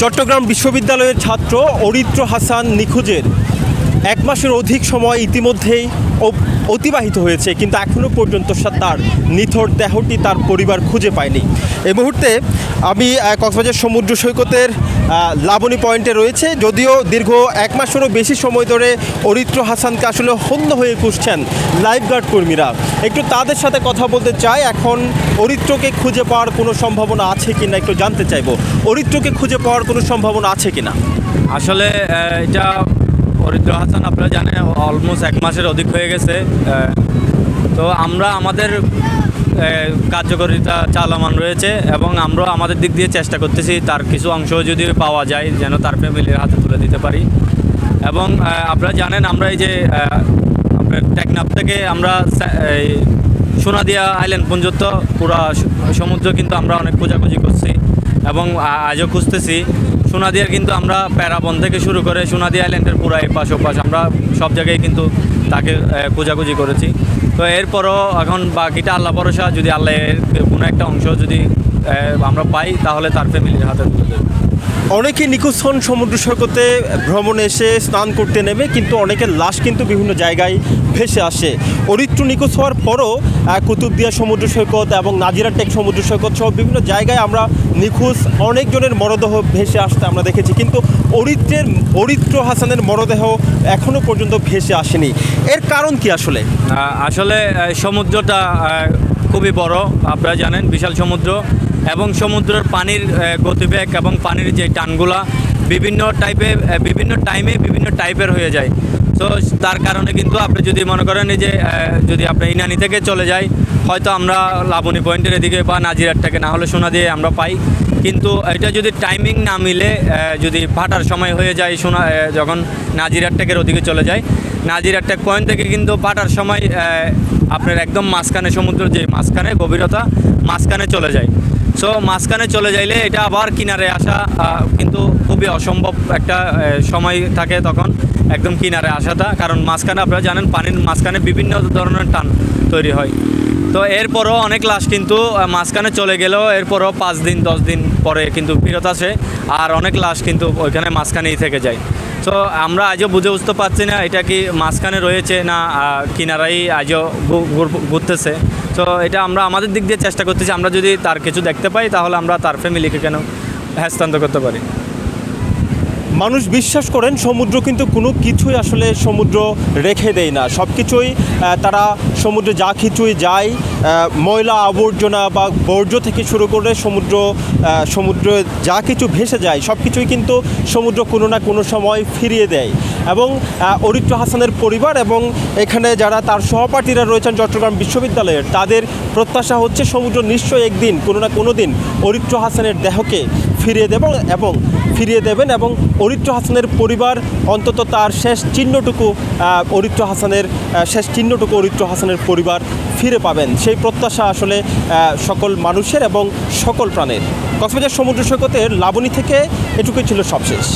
চট্টগ্রাম বিশ্ববিদ্যালয়ের ছাত্র অরিত্র হাসান নিখোঁজের এক মাসের অধিক সময় ইতিমধ্যেই অতিবাহিত হয়েছে, কিন্তু এখনও পর্যন্ত তার নিথর দেহটি তার পরিবার খুঁজে পায়নি। এই মুহূর্তে আমি কক্সবাজার সমুদ্র সৈকতের লাবণী পয়েন্টে রয়েছে, যদিও দীর্ঘ এক মাসেরও বেশি সময় ধরে অরিত্র হাসানকে আসলে হন্য হয়ে খুঁজছেন লাইফগার্ড কর্মীরা। একটু তাদের সাথে কথা বলতে চাই, এখন অরিত্রকে খুঁজে পাওয়ার কোনো সম্ভাবনা আছে কি না একটু জানতে চাইব। অরিত্রকে খুঁজে পাওয়ার কোনো সম্ভাবনা আছে কি না আসলে এটা অরিত্র হাসান আপনারা জানেন অলমোস্ট এক মাসের অধিক হয়ে গেছে। তো আমরা আমাদের কার্যকারিতা চালামান রয়েছে এবং আমরা আমাদের দিক দিয়ে চেষ্টা করতেছি তার কিছু অংশ যদি পাওয়া যায় যেন তার ফ্যামিলির হাতে তুলে দিতে পারি। এবং আপনারা জানেন আমরা এই যে আপনার টেকনাফ থেকে আমরা এই সোনাদিয়া আইল্যান্ড পর্যন্ত পুরা সমুদ্র কিন্তু আমরা অনেক খোঁজাখুঁজি করছি এবং আজও খুঁজতেছি। সোনাদিয়ার কিন্তু আমরা প্যারাবন থেকে শুরু করে সোনাদিয়া আইল্যান্ডের পুরো এপাশ ওপাশ আমরা সব জায়গায় কিন্তু তাকে খোঁজাখুঁজি করেছি। তো এরপরও এখন বাকিটা আল্লাহ ভরসা, যদি আল্লাহের কোনো একটা অংশ যদি আমরা পাই তাহলে তার ফ্যামিলির হাতে তুলে দেবো। অনেকে নিখোঁজ হন সমুদ্র সৈকতে ভ্রমণে এসে স্নান করতে নেমে কিন্তু অনেকের লাশ কিন্তু বিভিন্ন জায়গায় ভেসে আসে। অরিত্র নিখোঁজ হওয়ার পরও কুতুবদিয়া সমুদ্র সৈকত এবং নাজিরাটেক সমুদ্র সৈকত সহ বিভিন্ন জায়গায় আমরা নিখোঁজ অনেকজনের মরদেহ ভেসে আসতে আমরা দেখেছি কিন্তু অরিত্রের অরিত্র হাসানের মরদেহ এখনও পর্যন্ত ভেসে আসেনি। এর কারণ কি আসলে? আসলে সমুদ্রটা খুবই বড় আপনারা জানেন বিশাল সমুদ্র এবং সমুদ্রের পানির গতিবেগ এবং পানির যে টানগুলা বিভিন্ন টাইপের আহ, বিভিন্ন টাইমে বিভিন্ন টাইপের হয়ে যায়। তো তার কারণে কিন্তু আপনি যদি মনে করেন এই যে যদি আপনি ইনানি থেকে চলে যাই হয়তো আমরা লাবণী পয়েন্টের এদিকে বা নাজিরার থেকে না হলে সোনা দিয়ে আমরা পাই। কিন্তু এটা যদি টাইমিং না মিলে যদি ফাটার সময় হয়ে যায় সোনা যখন নাজিরার টেকের ওদিকে চলে যায় নাজিরার টেক পয়েন্ট থেকে কিন্তু ফাটার সময় আপনার একদম মাঝখানে সমুদ্রের যে মাঝখানে, গভীরতা মাঝখানে চলে যায়। সো মাঝখানে চলে যাইলে এটা আবার কিনারে আসা কিন্তু খুবই অসম্ভব একটা সময় থাকে তখন একদম কিনারে আসাটা। কারণ মাঝখানে আপনারা জানেন, পানির মাঝখানে বিভিন্ন ধরনের টান তৈরি হয়। তো এরপরও অনেক লাশ কিন্তু মাঝখানে চলে গেলেও এরপরও পাঁচ দিন, দশ দিন পরে কিন্তু ফেরত আসে। আর অনেক লাশ কিন্তু ওইখানে মাঝখানেই থেকে যায়। তো আমরা আজও বুঝে বুঝতে পারছি না এটা কি মাঝখানে রয়েছে না কিনারাই আজও ঘুরতেছে। তো এটা আমরা আমাদের দিক দিয়ে চেষ্টা করতেছি, আমরা যদি তার কিছু দেখতে পাই তাহলে আমরা তার ফ্যামিলিকে কেন হস্তান্তর করতে পারি? মানুষ বিশ্বাস করেন সমুদ্র কিন্তু কোনো কিছুই আসলে সমুদ্র রেখে দেয় না। সব কিছুই তারা সমুদ্রে যা কিছুই যায় ময়লা আবর্জনা বা বর্জ্য থেকে শুরু করে সমুদ্র সমুদ্রে যা কিছু ভেসে যায়, সব কিছুই কিন্তু সমুদ্র কোনো না কোনো সময় ফিরিয়ে দেয়। এবং অরিত্র হাসানের পরিবার এবং এখানে যারা তার সহপাঠীরা রয়েছেন চট্টগ্রাম বিশ্ববিদ্যালয়ের, তাদের প্রত্যাশা হচ্ছে সমুদ্র নিশ্চয়ই একদিন, কোনো না কোনো দিন অরিত্র হাসানের দেহকে ফিরিয়ে দেবেন এবং ফিরিয়ে দেবেন এবং অরিত্র হাসানের পরিবার অন্তত তার শেষ চিহ্নটুকু অরিত্র হাসানের শেষ চিহ্নটুকু অরিত্র হাসানের পরিবার ফিরে পাবেন। সেই প্রত্যাশা আসলে সকল মানুষের এবং সকল প্রাণের। কক্সবাজার সমুদ্র সৈকতের লাবণী থেকে এটুকুই ছিল সবশেষ।